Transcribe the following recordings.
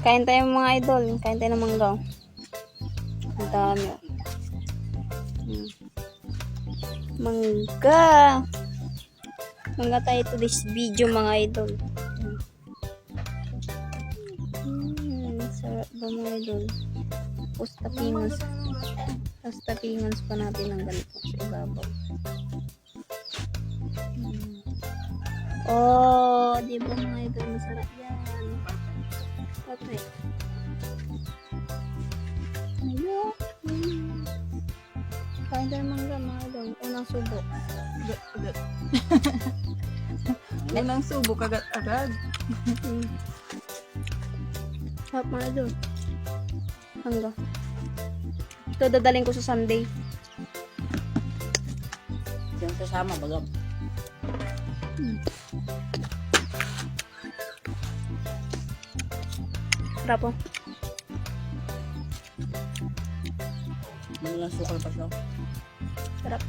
Kain tayo mga idol. Kain tayo ng mangga. Ang dami. Hmm. Mangga. Mangga tayo to this video mga idol. Hmm. Sarap ba mga idol? Tapos tapingas. Tapos tapingas pa natin ng ganito sa ibabaw. Hmm. Oh, di ba mga idol? Masarap yan. Okay. Ayun. Hmm. Kain tayo mangga mga idol. Unang subo. Agad-agad. Unang subo agad-agad. Hmm. Sarap mga idol. Mangga. Ito dadaling ko sa Sunday. Yung kasama, bagam. Sarap oh. Ano lang sukal pa siya. Sarap.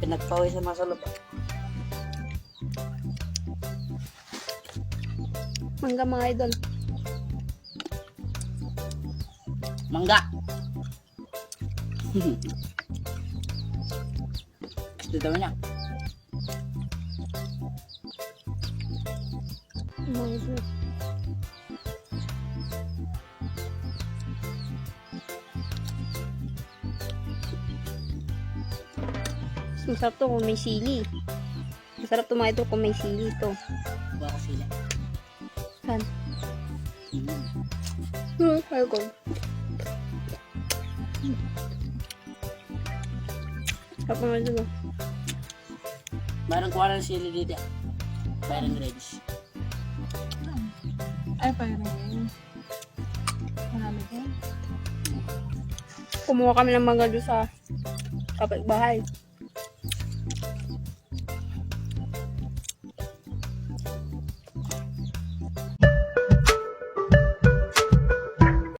Pinagpawis sa masalap. Mangga mga idol. Mangga! Gusto daw niya. Masarap to kung may sili. Masarap to mga idol kung may sili to. Ba ko sila. Saan? Mm. Hmm, ayaw Sarap mga idol. oh. Mayroon kuha ng sili dito. Mayroon reds. Ay, parang yun. Marami din. Kumuha kami ng mangga doon sa kapitbahay.